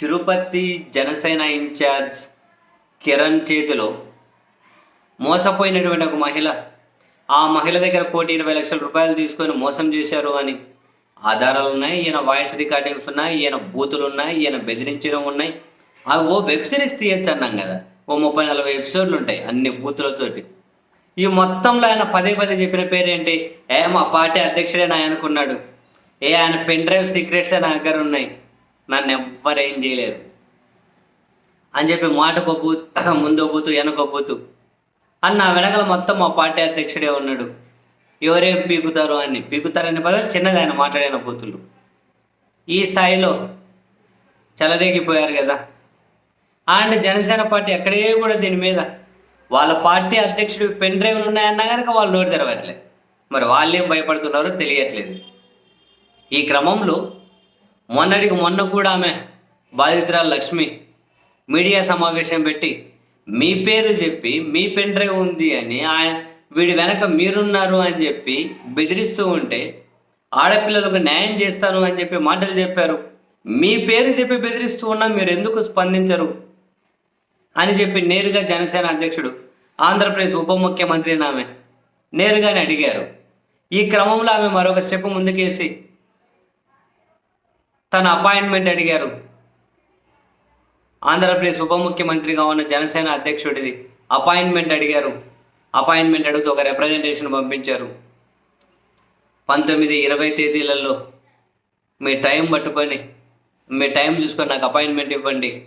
Tirupati Janasena incharge Kiran చేతిలో మోసపోయినటువంటి ఒక మహిళ. ఆ మహిళ దగ్గర కోటి ఇరవై లక్షల రూపాయలు తీసుకొని మోసం చేశారు అని ఆధారాలు ఉన్నాయి. ఈయన వాయిస్ రికార్డింగ్స్ ఉన్నాయి. ఈయన బూతులు ఉన్నాయి. ఈయన బెదిరించడం ఉన్నాయి. అవి ఓ వెబ్ సిరీస్ తీయచ్చు అన్నాం కదా. ఓ ముప్పై నలభై ఎపిసోడ్లు ఉంటాయి అన్ని బూతులతోటి. ఈ మొత్తంలో ఆయన పదే పదే చెప్పిన పేరేంటి? ఏ మా పార్టీ అధ్యక్షుడే నాయనుకున్నాడు. ఏ ఆయన పెన్ డ్రైవ్ సీక్రెట్స్ నా దగ్గర ఉన్నాయి. నన్ను ఎవ్వరు ఏం చేయలేరు. అని చెప్పి మాటకు బూ ముందు బూతు వెనక బూతు అని నా వెనకాల మొత్తం మా పార్టీ అధ్యక్షుడే ఉన్నాడు. ఎవరేం పీకుతారు అని. పీకుతారనే పదం చిన్నగా ఆయన మాట్లాడిన బూతులు ఈ స్థాయిలో చెలరేగిపోయారు కదా. అండ్ జనసేన పార్టీ ఎక్కడే కూడా దీని మీద వాళ్ళ పార్టీ అధ్యక్షుడు పెన్ డ్రైవ్లు ఉన్నాయన్నా కనుక వాళ్ళు నోటి తెరవట్లేదు మరి వాళ్ళేం భయపడుతున్నారో తెలియట్లేదు. ఈ క్రమంలో మొన్నటికి మొన్న కూడా ఆమె బాధితురాలు లక్ష్మి మీడియా సమావేశం పెట్టి మీ పేరు చెప్పి మీ పెన్ డ్రైవ్ ఉంది అని ఆయన వీడి వెనక మీరున్నారు అని చెప్పి బెదిరిస్తూ ఉంటే ఆడపిల్లలకు న్యాయం చేస్తాను అని చెప్పి మాటలు చెప్పారు. మీ పేరు చెప్పి బెదిరిస్తూ ఉన్నా మీరు ఎందుకు స్పందించరు? అని చెప్పి నేరుగా జనసేన అధ్యక్షుడు ఆంధ్రప్రదేశ్ ఉప ముఖ్యమంత్రి ఆమె నేరుగానే అడిగారు. ఈ క్రమంలో ఆమె మరొక స్టెప్ ముందుకేసి తన అపాయింట్మెంట్ అడిగారు. ఆంధ్రప్రదేశ్ ఉప ముఖ్యమంత్రిగా ఉన్న జనసేన అధ్యక్షుడిది అపాయింట్మెంట్ అడిగారు. అపాయింట్మెంట్ అడుగుతూ ఒక రిప్రజెంటేషన్ పంపించారు. పంతొమ్మిది ఇరవై తేదీలలో మీ టైం పట్టుకొని మీ టైం చూసుకొని నాకు అపాయింట్మెంట్ ఇవ్వండి.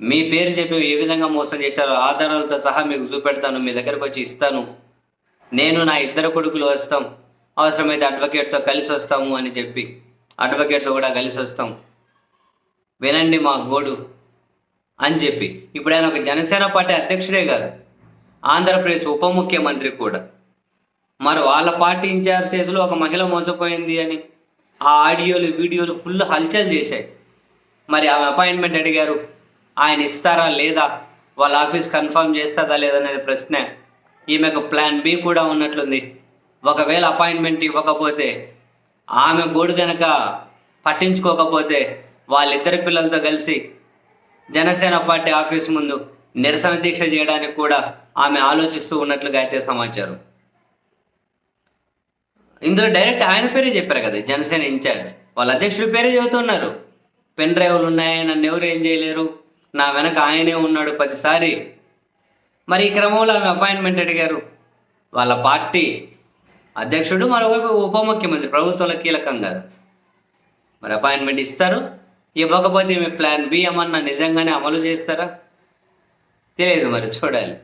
మీ పేరు చెప్పి ఏ విధంగా మోసం చేశారో ఆధారాలతో సహా మీకు చూపెడతాను మీ దగ్గరకు వచ్చి ఇస్తాను. నేను నా ఇద్దరు కొడుకులు వస్తాం. అవసరమైతే అడ్వకేట్తో కలిసి వస్తాము అని చెప్పి. అడ్వకేట్తో కూడా కలిసి వస్తాం. వినండి మా గోడు అని చెప్పి. ఇప్పుడు ఆయన ఒక జనసేన పార్టీ అధ్యక్షుడే కాదు ఆంధ్రప్రదేశ్ ఉప ముఖ్యమంత్రి కూడా. మరి వాళ్ళ పార్టీ ఇన్ఛార్జ్ చేతిలో ఒక మహిళ మోసపోయింది అని ఆ ఆడియోలు వీడియోలు ఫుల్ హల్చల్ చేశాయి. మరి ఆమె అపాయింట్మెంట్ అడిగారు ఆయన ఇస్తారా లేదా వాళ్ళ ఆఫీస్ కన్ఫర్మ్ చేస్తారా లేదా అనేది ప్రశ్న. ఈమెకు ప్లాన్ బి కూడా ఉన్నట్లుంది. ఒకవేళ అపాయింట్మెంట్ ఇవ్వకపోతే ఆమె గోడు గనక పట్టించుకోకపోతే వాళ్ళిద్దరి పిల్లలతో కలిసి జనసేన పార్టీ ఆఫీస్ ముందు నిరసన దీక్ష చేయడానికి కూడా ఆమె ఆలోచిస్తూ ఉన్నట్లుగా అయితే సమాచారం. ఇందులో డైరెక్ట్ ఆయన పేరే చెప్పారు కదా జనసేన ఇన్ఛార్జ్. వాళ్ళ అధ్యక్షుడి పేరే చెబుతున్నారు. పెన్ డ్రైవ్లు ఉన్నాయి? నన్ను ఎవరు ఏం చేయలేరు? నా వెనక ఆయనే ఉన్నాడు పదిసారి. మరి ఈ క్రమంలో ఆమె అపాయింట్మెంట్ అడిగారు. వాళ్ళ పార్టీ అధ్యక్షుడు మరోవైపు ఉప ముఖ్యమంత్రి ప్రభుత్వంలో కీలకం కాదు. మరి అపాయింట్మెంట్ ఇస్తారు. ఇవ్వకపోతే మీ ప్లాన్ బి ఏమన్నా నిజంగానే అమలు చేస్తారా? తెలియదు మరి చూడాలి.